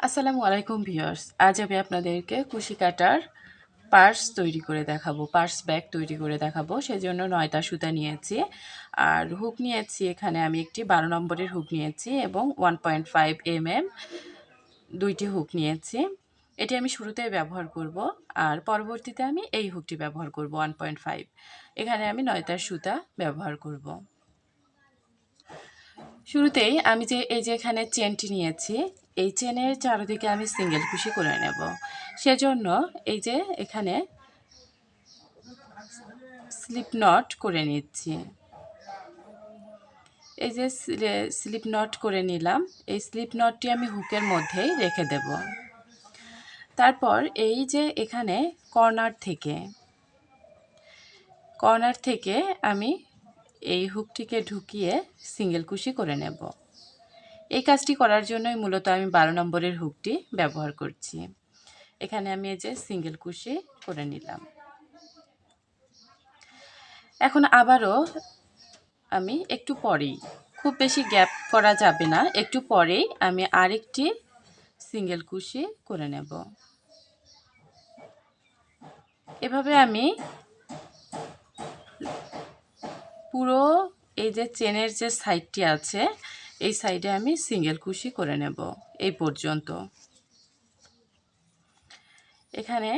আসসালামু আলাইকুম ভিউয়ার্স। আজ আমি আপনাদেরকে কুশি কাটার পার্স তৈরি করে দেখাবো, পার্স ব্যাগ তৈরি করে দেখাবো। সেজন্য নয়টা সুতা নিয়েছি আর হুক নিয়েছি এখানে আমি একটি, বারো নম্বরের হুক নিয়েছি এবং one point five M M দুইটি হুক নিয়েছি। এটি আমি শুরুতে ব্যবহার করব আর পরবর্তীতে আমি এই হুকটি ব্যবহার করব, ওয়ান পয়েন্ট ফাইভ। এখানে আমি নয়টার সুতা ব্যবহার করব। শুরুতেই আমি যে, এই যে এখানে চেনটি নিয়েছি এই চেনের চারদিকে আমি সিঙ্গেল কুশি করে নেব। সেজন্য এই যে এখানে স্লিপ নট করে নিচ্ছি। এই যে স্লিপ নট করে নিলাম। এই স্লিপ নটটি আমি হুকের মধ্যেই রেখে দেব। তারপর এই যে এখানে কর্নার থেকে কর্নার থেকে আমি এই হুকটিকে ঢুকিয়ে সিঙ্গেল কুশি করে নেব। এই কাজটি করার জন্যই মূলত আমি বারো নম্বরের হুকটি ব্যবহার করছি। এখানে আমি এই যে সিঙ্গেল কুশি করে নিলাম। এখন আবারও আমি একটু পরেই, খুব বেশি গ্যাপ করা যাবে না, একটু পরেই আমি আরেকটি সিঙ্গেল কুশি করে নেব। এভাবে আমি পুরো এই যে চেনের যে সাইডটি আছে এই সাইডে আমি সিঙ্গেল কুশি করে নেব, এই পর্যন্ত। এখানে,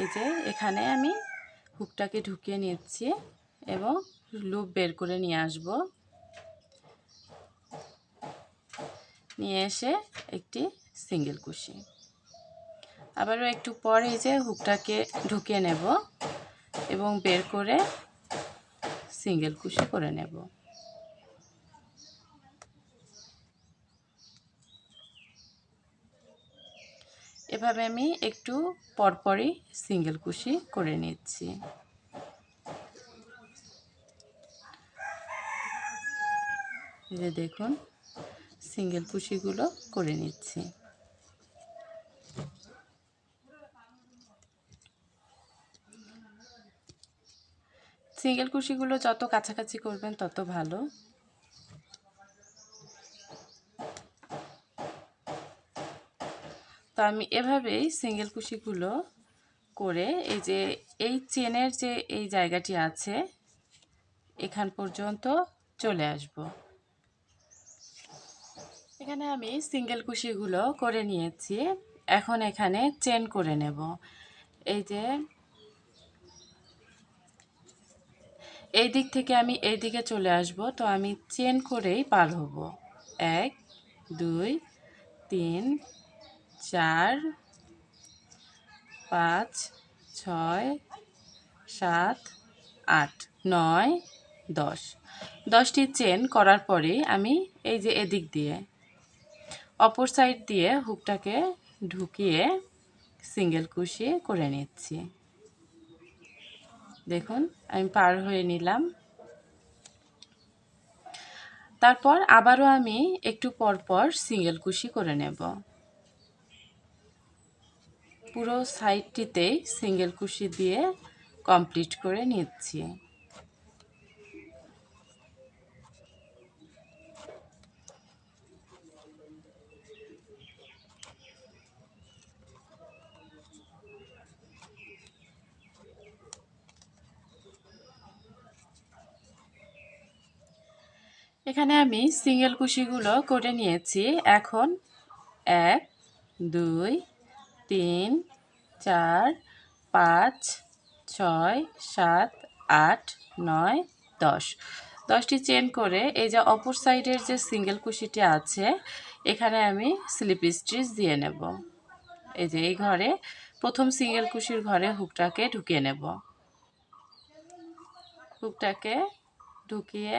এই যে এখানে আমি হুকটাকে ঢুকিয়ে নিচ্ছি এবং লুপ বের করে নিয়ে আসব। নিয়ে এসে একটি সিঙ্গেল কুশি। আবারও একটু পরে এই যে হুকটাকে ঢুকিয়ে নেব এবং বের করে সিঙ্গেল কুশি করে নেব। এভাবে আমি একটু পরপরই সিঙ্গেল কুশি করে নিচ্ছি। যে দেখুন, সিঙ্গেল কুশিগুলো করে নিচ্ছি। সিঙ্গেল কুশিগুলো যত কাছাকাছি করবেন তত ভালো। তো আমি এভাবেই সিঙ্গেল কুশিগুলো করে এই যে এই চেনের যে এই জায়গাটি আছে, এখান পর্যন্ত চলে আসব। এখানে আমি সিঙ্গেল কুশিগুলো করে নিয়েছি। এখন এখানে চেন করে নেব। এই যে এই দিক থেকে আমি এই দিকে চলে আসব। তো আমি চেন করেই পার হব। এক, দুই, তিন চার, পাঁচ, ছয়, সাত, আট, নয়, দশ। দশটি চেন করার পরে আমি এই যে এদিক দিয়ে, অপর সাইড দিয়ে হুকটাকে ঢুকিয়ে সিঙ্গেল কুশি করে নিচ্ছি। দেখুন, আমি পার হয়ে নিলাম। তারপর আবারও আমি একটু পর পর সিঙ্গেল কুশি করে নেব। পুরো সাইডটিতেই সিঙ্গেল কুশি দিয়ে কমপ্লিট করে নিচ্ছি। এখানে আমি সিঙ্গেল কুশিগুলো করে নিয়েছি। এখন এক, দুই তিন, চার, পাঁচ, ছয়, সাত, আট, নয়, দশ। দশটি চেন করে এই যে অপর সাইডের যে সিঙ্গেল কুশিটি আছে, এখানে আমি স্লিপ স্টিচ দিয়ে নেব। এই যে এই ঘরে প্রথম সিঙ্গেল কুশির ঘরে হুকটাকে ঢুকিয়ে নেব। হুকটাকে ঢুকিয়ে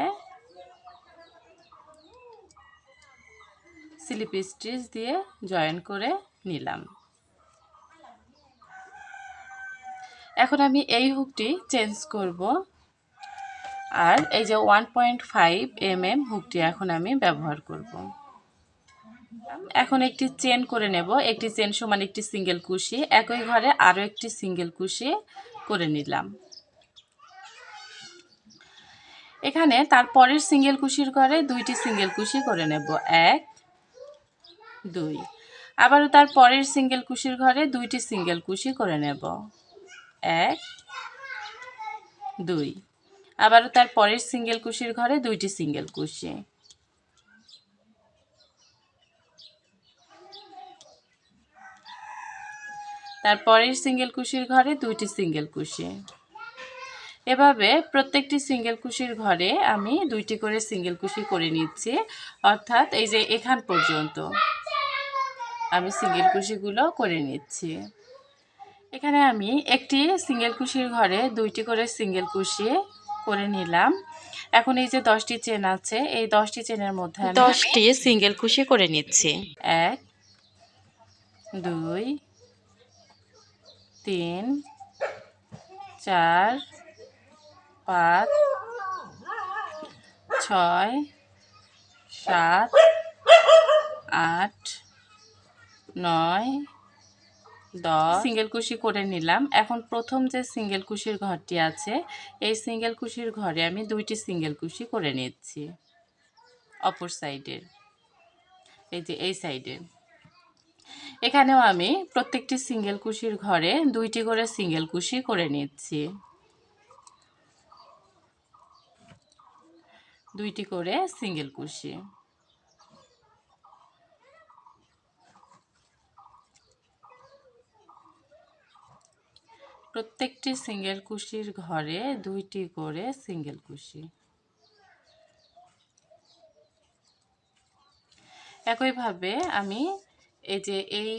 স্লিপ স্টিচ দিয়ে জয়েন করে নিলাম। এখন আমি এই হুকটি চেঞ্জ করব। আর এই যে one point five M M হুকটি এখন আমি ব্যবহার করব। এখন একটি চেন করে নেব। একটি চেন সমান একটি সিঙ্গেল কুশি। একই ঘরে আরও একটি সিঙ্গেল কুশি করে নিলাম। এখানে তারপরের সিঙ্গেল কুশির ঘরে দুইটি সিঙ্গেল কুশি করে নেব। এক, দুই। আবারও তার পরের সিঙ্গেল কুশির ঘরে দুইটি সিঙ্গেল কুশি করে নেব। এক, দুই। আবারও তার পরের সিঙ্গেল কুশির ঘরে দুইটি সিঙ্গেল কুশি। তারপরের সিঙ্গেল কুশির ঘরে দুইটি সিঙ্গেল কুশি। এভাবে প্রত্যেকটি সিঙ্গেল কুশির ঘরে আমি দুইটি করে সিঙ্গেল কুশি করে নিচ্ছি, অর্থাৎ এই যে এখান পর্যন্ত আমি সিঙ্গেল কুশিগুলো করে নিচ্ছি। এখানে আমি একটি সিঙ্গেল কুশির ঘরে দুইটি করে সিঙ্গেল কুশি করে নিলাম। এখন এই যে দশটি চেন আছে এই দশটি চেনের মধ্যে দশটি সিঙ্গেল কুশি করে নিচ্ছি। এক দুই তিন চার পাঁচ ছয় সাত আট নয় দশ সিঙ্গেল কুশি করে নিলাম। এখন প্রথম যে সিঙ্গেল কুশির ঘরটি আছে, এই সিঙ্গেল কুশির ঘরে আমি দুইটি সিঙ্গেল কুশি করে নিচ্ছি। অপর সাইডের এই যে এই সাইডের এখানেও আমি প্রত্যেকটি সিঙ্গেল কুশির ঘরে দুইটি করে সিঙ্গেল কুশি করে নিচ্ছি। দুইটি করে সিঙ্গেল কুশি প্রত্যেকটি সিঙ্গেল কুশির ঘরে দুইটি করে সিঙ্গেল কুশি। একইভাবে আমি এই যে এই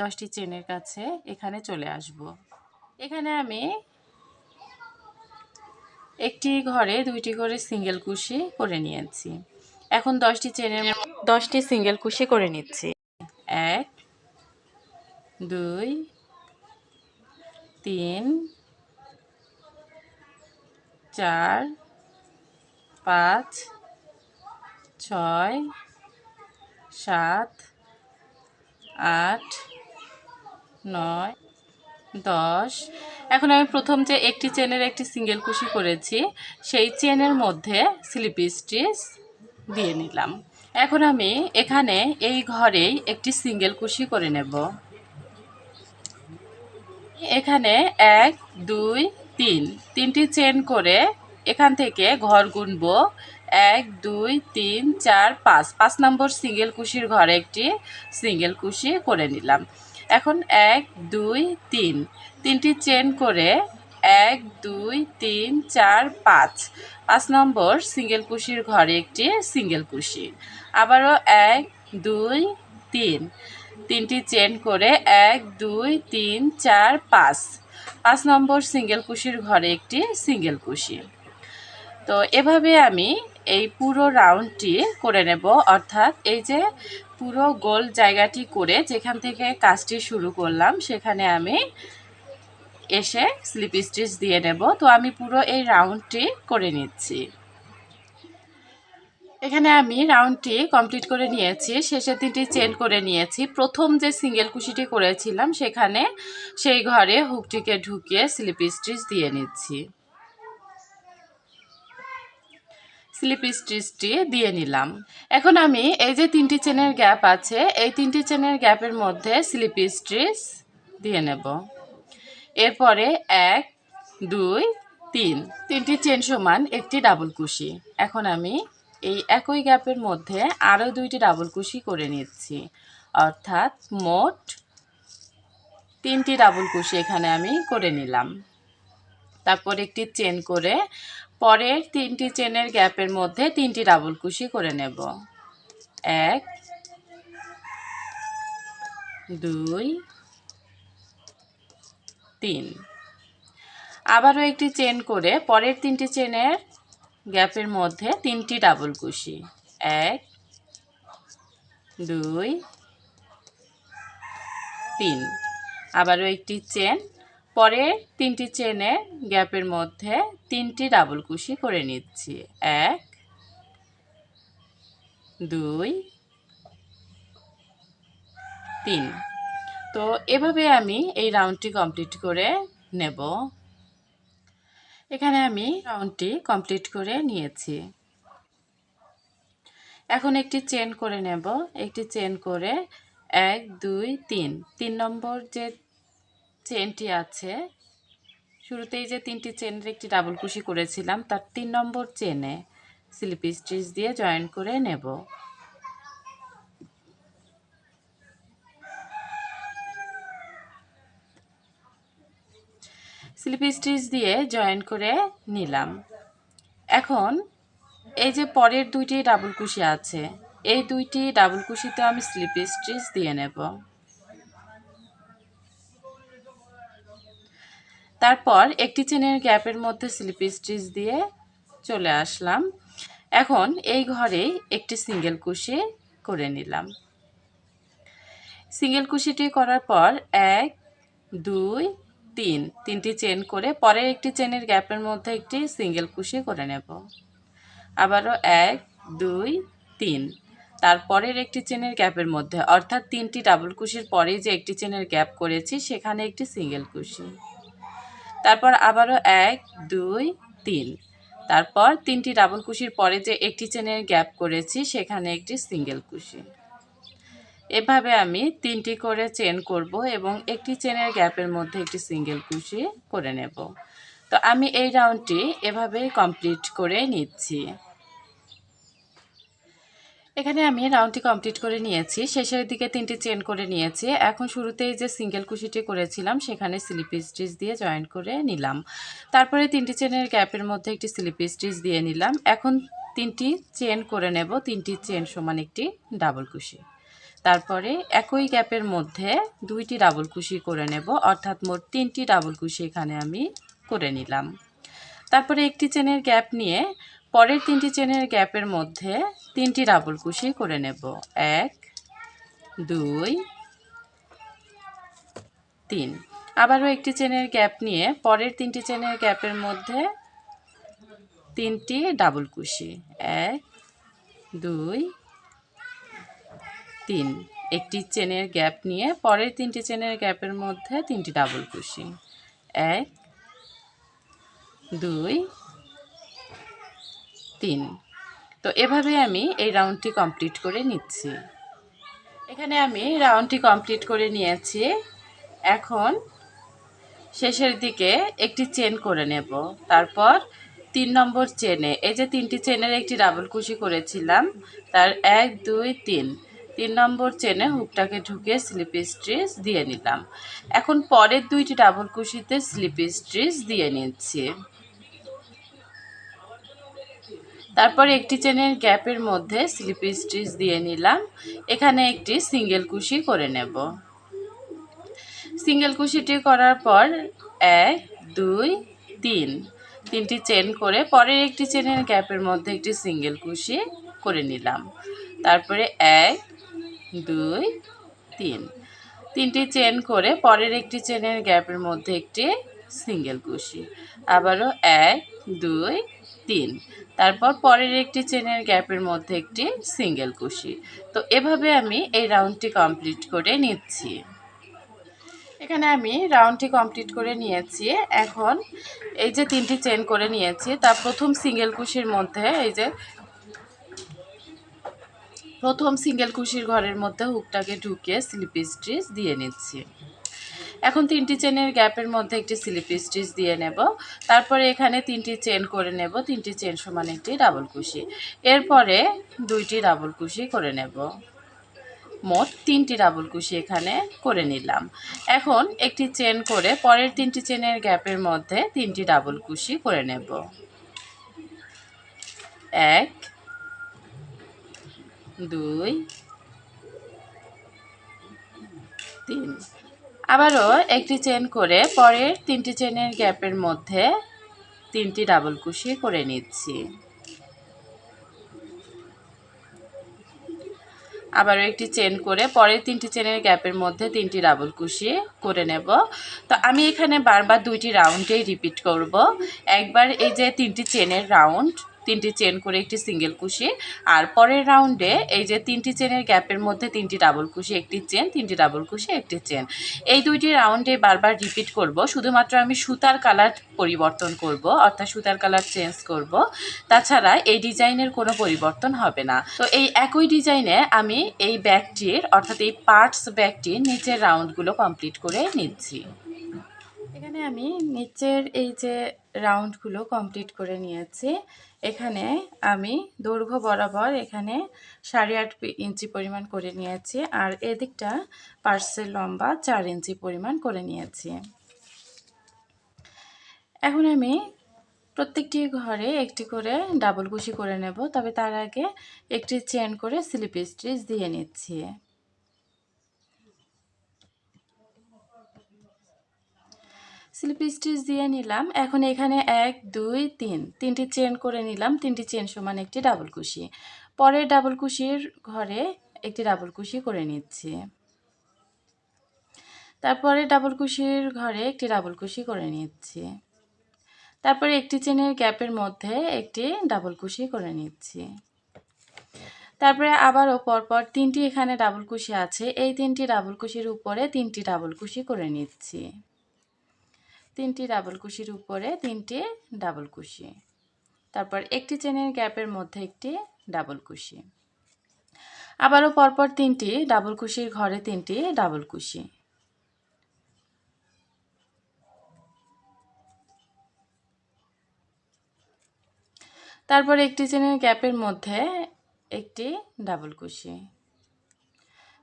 দশটি চেনের কাছে এখানে চলে আসব। এখানে আমি একটি ঘরে দুইটি করে সিঙ্গেল কুশি করে নিয়েছি। এখন দশটি চেনের দশটি সিঙ্গেল কুশি করে নিচ্ছি। এক দুই তিন, চার, পাঁচ, ছয়, সাত, আট, নয়, দশ। এখন আমি প্রথম যে একটি চেনের একটি সিঙ্গেল কুশি করেছি, সেই চেনের মধ্যে স্লিপ স্টিচ দিয়ে নিলাম। এখন আমি এখানে এই ঘরেই একটি সিঙ্গেল কুশি করে নেব। এখানে এক, দুই, তিন। তিনটি চেন করে এখান থেকে ঘর গুনবো। এক, দুই, তিন, চার, পাঁচ। পাঁচ নম্বর সিঙ্গেল কুশির ঘরে একটি সিঙ্গেল কুশি করে নিলাম। এখন এক, দুই, তিন। তিনটি চেন করে এক, দুই, তিন, চার, পাঁচ। পাঁচ নম্বর সিঙ্গেল কুশির ঘরে একটি সিঙ্গেল কুশি। আবারও এক, দুই, তিন। তিনটি চেন করে এক, দুই, তিন, চার, পাঁচ। পাঁচ নম্বর সিঙ্গেল কুশির ঘরে একটি সিঙ্গেল কুশি। তো এভাবে আমি এই পুরো রাউন্ডটি করে নেব। অর্থাৎ এই যে পুরো গোল জায়গাটি করে যেখান থেকে কাজটি শুরু করলাম, সেখানে আমি এসে স্লিপ স্টিচ দিয়ে নেব। তো আমি পুরো এই রাউন্ডটি করে নিচ্ছি। এখানে আমি রাউন্ডটি কমপ্লিট করে নিয়েছি। শেষে তিনটি চেন করে নিয়েছি। প্রথম যে সিঙ্গেল কুশিটি করেছিলাম, সেখানে সেই ঘরে হুকটিকে ঢুকিয়ে স্লিপ স্টিচ দিয়ে নিচ্ছি। স্লিপ স্টিচটি দিয়ে নিলাম। এখন আমি এই যে তিনটি চেনের গ্যাপ আছে, এই তিনটি চেনের গ্যাপের মধ্যে স্লিপ স্টিচ দিয়ে নেব। এরপরে এক, দুই, তিন। তিনটি চেন সমান একটি ডাবল কুশি। এখন আমি এই একই গ্যাপের মধ্যে আরও দুইটি ডাবল কুশি করে নিচ্ছি। অর্থাৎ মোট তিনটি ডাবল কুশি এখানে আমি করে নিলাম। তারপর একটি চেন করে পরের তিনটি চেনের গ্যাপের মধ্যে তিনটি ডাবল কুশি করে নেব। এক, দুই, তিন। আবারও একটি চেন করে পরের তিনটি চেনের গ্যাপের মধ্যে তিনটি ডাবল কুশি। এক, দুই, তিন। আবারও একটি চেন। পরে তিনটি চেনে গ্যাপের মধ্যে তিনটি ডাবল কুশি করে নিচ্ছি। এক, দুই, তিন। তো এভাবে আমি এই রাউন্ডটি কমপ্লিট করে নেব। এখানে আমি রাউন্ডটি কমপ্লিট করে নিয়েছি। এখন একটি চেন করে নেব। একটি চেন করে এক, দুই, তিন। তিন নম্বর যে চেনটি আছে, শুরুতেই যে তিনটি চেনের একটি ডাবল কুশি করেছিলাম, তার তিন নম্বর চেনে স্লিপ স্টিচ দিয়ে জয়েন করে নেব। স্লিপ স্টিচ দিয়ে জয়েন করে নিলাম। এখন এই যে পরের দুইটি ডাবল কুশি আছে, এই দুইটি ডাবল কুশিতে আমি স্লিপ স্টিচ দিয়ে নেব। তারপর একটি চেনের গ্যাপের মধ্যে স্লিপ স্টিচ দিয়ে চলে আসলাম। এখন এই ঘরেই একটি সিঙ্গেল কুশি করে নিলাম। সিঙ্গেল কুশিটি করার পর এক, দুই তিন, তিনটি চেন করে পরের একটি চেনের গ্যাপের মধ্যে একটি সিঙ্গেল কুশি করে নেব। আবারও এক, দুই, তিন। তারপরের একটি চেনের গ্যাপের মধ্যে, অর্থাৎ তিনটি ডাবল কুশির পরেই যে একটি চেনের গ্যাপ করেছি, সেখানে একটি সিঙ্গেল কুশি তারপর আবারও এক, দুই, তিন। তারপর তিনটি ডাবল কুশির পরে যে একটি চেনের গ্যাপ করেছি, সেখানে একটি সিঙ্গেল কুশি এভাবে আমি তিনটি করে চেন করব এবং একটি চেনের গ্যাপের মধ্যে একটি সিঙ্গেল কুশি করে নেব। তো আমি এই রাউন্ডটি এভাবেই কমপ্লিট করে নিচ্ছি। এখানে আমি রাউন্ডটি কমপ্লিট করে নিয়েছি। শেষের দিকে তিনটি চেন করে নিয়েছি। এখন শুরুতেই যে সিঙ্গেল কুশিটি করেছিলাম, সেখানে স্লিপ স্টিচ দিয়ে জয়েন করে নিলাম। তারপরে তিনটি চেনের গ্যাপের মধ্যে একটি স্লিপ স্টিচ দিয়ে নিলাম। এখন তিনটি চেন করে নেব। তিনটি চেন সমান একটি ডাবল কুশি। তারপরে একই গ্যাপের মধ্যে দুইটি ডাবল কুশি করে নেব, অর্থাৎ মোট তিনটি ডাবল কুশি এখানে আমি করে নিলাম। তারপরে একটি চেনের গ্যাপ নিয়ে পরের তিনটি চেনের গ্যাপের মধ্যে তিনটি ডাবল কুশি করে নেব। এক, দুই, তিন। আবারও একটি চেনের গ্যাপ নিয়ে পরের তিনটি চেনের গ্যাপের মধ্যে তিনটি ডাবল কুশি এক, দুই তিন। একটি চেনের গ্যাপ নিয়ে পরের তিনটি চেনের গ্যাপের মধ্যে তিনটি ডাবল কুশি এক, দুই, তিন। তো এভাবে আমি এই রাউন্ডটি কমপ্লিট করে নিচ্ছি। এখানে আমি রাউন্ডটি কমপ্লিট করে নিয়েছি। এখন শেষের দিকে একটি চেন করে নেব। তারপর তিন নম্বর চেনে এই যে তিনটি চেনের একটি ডাবল কুশি করেছিলাম, তার এক, দুই, তিন। তিন নম্বর চেনে হুকটাকে ঢুকে স্লিপ স্ট্রিচ দিয়ে নিলাম। এখন পরের দুইটি ডাবল কুশিতে স্লিপ স্ট্রিচ দিয়ে নিচ্ছি। তারপর একটি চেনের গ্যাপের মধ্যে স্লিপ স্টিচ দিয়ে নিলাম। এখানে একটি সিঙ্গেল কুশি করে নেব। সিঙ্গেল কুশিটি করার পর এক, দুই, তিন, তিনটি চেন করে পরের একটি চেনের গ্যাপের মধ্যে একটি সিঙ্গেল কুশি করে নিলাম। তারপরে এক দুই, তিন। তিনটি চেন করে পরের একটি চেনের গ্যাপের মধ্যে একটি সিঙ্গেল কুশি। আবারও এক, দুই, তিন। তারপর পরের একটি চেনের গ্যাপের মধ্যে একটি সিঙ্গেল কুশি। তো এভাবে আমি এই রাউন্ডটি কমপ্লিট করে নিচ্ছি। এখানে আমি রাউন্ডটি কমপ্লিট করে নিয়েছি। এখন এই যে তিনটি চেন করে নিয়েছি, তার প্রথম সিঙ্গেল কুশির মধ্যে এই যে প্রথম সিঙ্গেল কুশির ঘরের মধ্যে হুকটাকে ঢুকিয়ে স্লিপ স্টিচ দিয়ে নিচ্ছি। এখন তিনটি চেনের গ্যাপের মধ্যে একটি স্লিপ স্টিচ দিয়ে নেব। তারপরে এখানে তিনটি চেন করে নেব, তিনটি চেন সমান একটি ডাবল কুশি। এরপরে দুইটি ডাবল কুশি করে নেব। মোট তিনটি ডাবল কুশি এখানে করে নিলাম। এখন একটি চেন করে পরের তিনটি চেনের গ্যাপের মধ্যে তিনটি ডাবল কুশি করে নেব। এক দুই, তিন। আবারও একটি চেন করে পরের তিনটি চেনের গ্যাপের মধ্যে তিনটি ডাবল কুশি করে নিচ্ছি। আবারও একটি চেন করে পরের তিনটি চেনের গ্যাপের মধ্যে তিনটি ডাবল কুশি করে নেব। তো আমি এখানে বারবার দুইটি রাউন্ডেই রিপিট করব। একবার এই যে তিনটি চেনের রাউন্ড তিনটি চেন করে একটি সিঙ্গেল কুশি। আর পরের রাউন্ডে এই যে তিনটি চেনের গ্যাপের মধ্যে তিনটি ডাবল কুশি, একটি চেন তিনটি ডাবল কুশি, একটি চেন এই দুইটি রাউন্ডে বারবার রিপিট করব, শুধুমাত্র আমি সুতার কালার পরিবর্তন করব, অর্থাৎ সুতার কালার চেঞ্জ করব। তাছাড়া এই ডিজাইনের কোনো পরিবর্তন হবে না। তো এই একই ডিজাইনে আমি এই ব্যাগটির অর্থাৎ এই পার্টস ব্যাগটির নিচের রাউন্ডগুলো কমপ্লিট করে নিচ্ছি। এখানে আমি নিচের এই যে রাউন্ডগুলো কমপ্লিট করে নিয়েছি। এখানে আমি দৈর্ঘ্য বরাবর এখানে সাড়ে আট ইঞ্চি পরিমাণ করে নিয়েছি আর এদিকটা পার্সের লম্বা চার ইঞ্চি পরিমাণ করে নিয়েছি। এখন আমি প্রত্যেকটি ঘরে একটি করে ডাবল কুশি করে নেব, তবে তার আগে একটি চেন করে স্লিপ স্টিচ দিয়ে নিচ্ছি। স্লিপ স্টিচ দিয়ে নিলাম। এখন এখানে এক, দুই, তিন। তিনটি চেন করে নিলাম। তিনটি চেন সমান একটি ডাবল কুশি। পরের ডাবল কুশির ঘরে একটি ডাবল কুশি করে নিচ্ছি। তারপরে ডাবল কুশির ঘরে একটি ডাবল কুশি করে নিচ্ছি। তারপরে একটি চেনের গ্যাপের মধ্যে একটি ডাবল কুশি করে নিচ্ছি। তারপরে আবারও পরপর তিনটি এখানে ডাবল কুশি আছে। এই তিনটি ডাবল কুশির উপরে তিনটি ডাবল কুশি করে নিচ্ছি। তিনটি ডাবল কুশির উপরে তিনটি ডাবল কুশি। তারপর একটি চেনের গ্যাপের মধ্যে একটি ডাবল কুশি। আবারও পরপর তিনটি ডাবল কুশির ঘরে তিনটি ডাবল কুশি। তারপর একটি চেনের গ্যাপের মধ্যে একটি ডাবল কুশি।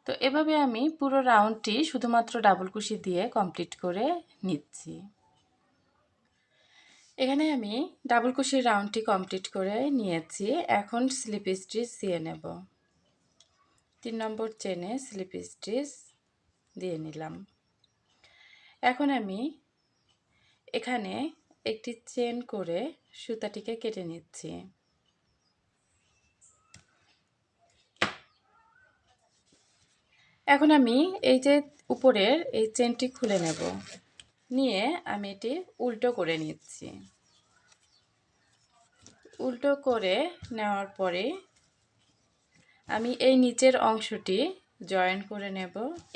তো এভাবে আমি পুরো রাউন্ডটি শুধুমাত্র ডাবল কুশি দিয়ে কমপ্লিট করে নিচ্ছি। এখানে আমি ডাবল কুশির রাউন্ডটি কমপ্লিট করে নিয়েছি। এখন স্লিপ স্টিচ দিয়ে নেব। তিন নম্বর চেনে স্লিপ স্টিচ দিয়ে নিলাম। এখন আমি এখানে একটি চেন করে সুতাটিকে কেটে নিচ্ছি। এখন আমি এই যে উপরের এই চেনটি খুলে নেব। নিয়ে আমি এটি উল্টো করে নিচ্ছি। উল্টো করে নেওয়ার পরে আমি এই নিচের অংশটি জয়েন করে নেব।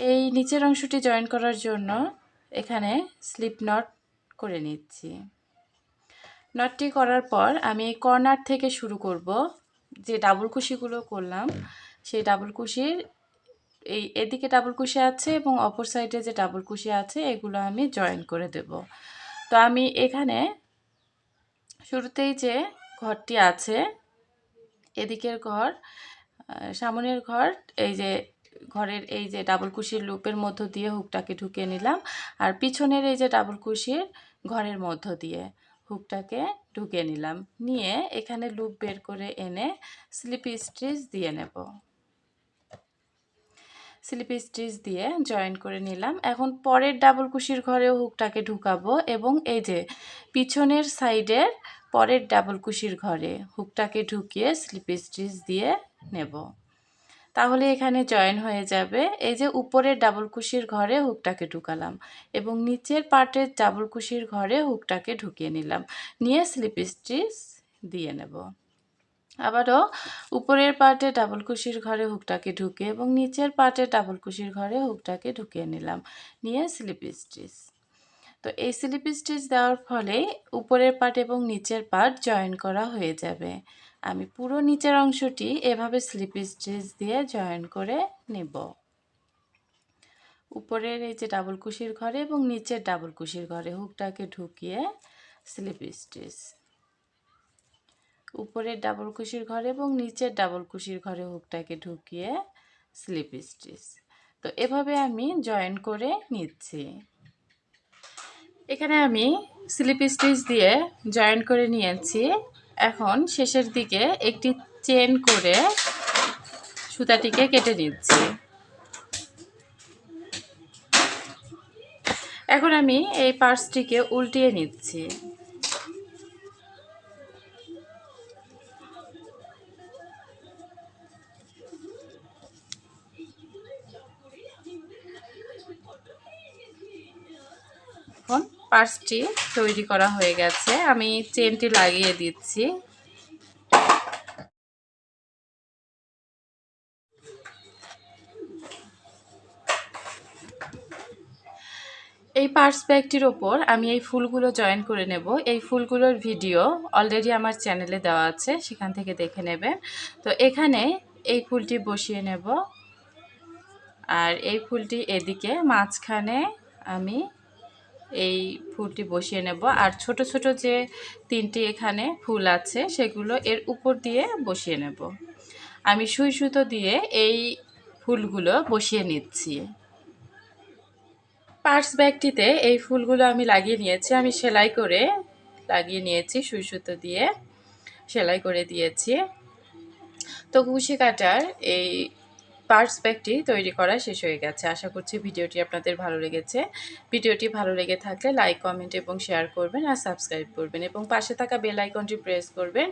এই নিচের অংশটি জয়েন করার জন্য এখানে স্লিপ নট করে নিচ্ছি। নটটি করার পর আমি কর্নার থেকে শুরু করব। যে ডাবল কুশিগুলো করলাম, সেই ডাবল কুশির এই এদিকে ডাবল কুশি আছে এবং অপর সাইডে যে ডাবল কুশি আছে, এগুলো আমি জয়েন করে দেব। তো আমি এখানে শুরুতেই যে ঘরটি আছে, এদিকের ঘর সামনের ঘর, এই যে ঘরের এই যে ডাবল কুশির লুপের মধ্য দিয়ে হুকটাকে ঢুকিয়ে নিলাম আর পিছনের এই যে ডাবল কুশির ঘরের মধ্য দিয়ে হুকটাকে ঢুকিয়ে নিলাম। নিয়ে এখানে লুপ বের করে এনে স্লিপ স্টিচ দিয়ে নেব। স্লিপ স্টিচ দিয়ে জয়েন করে নিলাম। এখন পরের ডাবল কুশির ঘরেও হুকটাকে ঢুকাবো এবং এই যে পিছনের সাইডের পরের ডাবল কুশির ঘরে হুকটাকে ঢুকিয়ে স্লিপ স্টিচ দিয়ে নেব। তাহলে এখানে জয়েন হয়ে যাবে। এই যে উপরের ডাবল কুশির ঘরে হুকটাকে ঢুকালাম এবং নিচের পার্টের ডাবল কুশির ঘরে হুকটাকে ঢুকিয়ে নিলাম। নিয়ে স্লিপ স্টিচ দিয়ে নেব। আবারও উপরের পার্টে ডাবল কুশির ঘরে হুকটাকে ঢুকে এবং নিচের পার্টে ডাবল কুশির ঘরে হুকটাকে ঢুকিয়ে নিলাম, নিয়ে স্লিপ স্টিচ। তো এই স্লিপ স্টিচ দেওয়ার ফলে উপরের পার্ট এবং নিচের পার্ট জয়েন করা হয়ে যাবে। আমি পুরো নিচের অংশটি এভাবে স্লিপ স্টিচ দিয়ে জয়েন করে নেব। উপরের এই যে ডাবল কুশির ঘরে এবং নিচের ডাবল কুশির ঘরে হুকটাকে ঢুকিয়ে স্লিপ স্টিচ। উপরের ডাবল কুশির ঘরে এবং নিচের ডাবল কুশির ঘরে হুকটাকে ঢুকিয়ে স্লিপ স্টিচ। তো এভাবে আমি জয়েন করে নিচ্ছি। এখানে আমি স্লিপ স্টিচ দিয়ে জয়েন করে নিয়েছি। এখন শেষের দিকে একটি চেন করে সুতাটিকে কেটে নিচ্ছি। এখন আমি এই পার্সটিকে উল্টিয়ে নিচ্ছি। পার্সটি তৈরি করা হয়ে গেছে। আমি চেনটি লাগিয়ে দিচ্ছি। এই পার্স ব্যাগটির ওপর আমি এই ফুলগুলো জয়েন করে নেব। এই ফুলগুলোর ভিডিও অলরেডি আমার চ্যানেলে দেওয়া আছে, সেখান থেকে দেখে নেবেন। তো এখানে এই ফুলটি বসিয়ে নেব। আর এই ফুলটি এদিকে মাঝখানে আমি এই ফুলটি বসিয়ে নেব। আর ছোট ছোট যে তিনটি এখানে ফুল আছে, সেগুলো এর উপর দিয়ে বসিয়ে নেব। আমি সুই সুতো দিয়ে এই ফুলগুলো বসিয়ে নিচ্ছি। পার্স ব্যাগটিতে এই ফুলগুলো আমি লাগিয়ে নিয়েছি। আমি সেলাই করে লাগিয়ে নিয়েছি, সুই সুতো দিয়ে সেলাই করে দিয়েছি। তো কুশি কাটার এই পার্স ব্যাগটি তৈরি করা শেষ হয়ে গেছে। আশা করছি ভিডিওটি আপনাদের ভালো লেগেছে। ভিডিওটি ভালো লেগে থাকলে লাইক কমেন্ট এবং শেয়ার করবেন আর সাবস্ক্রাইব করবেন এবং পাশে থাকা বেল আইকনটি প্রেস করবেন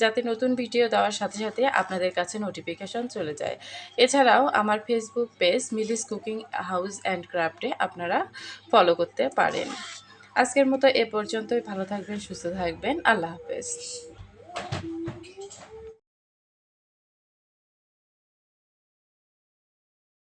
যাতে নতুন ভিডিও দেওয়ার সাথে সাথে আপনাদের কাছে নোটিফিকেশন চলে যায়। এছাড়াও আমার Facebook page Mili's cooking house and ক্রাফটে আপনারা ফলো করতে পারেন। আজকের মতো এ পর্যন্তই। ভালো থাকবেন, সুস্থ থাকবেন। আল্লাহ হাফেজ।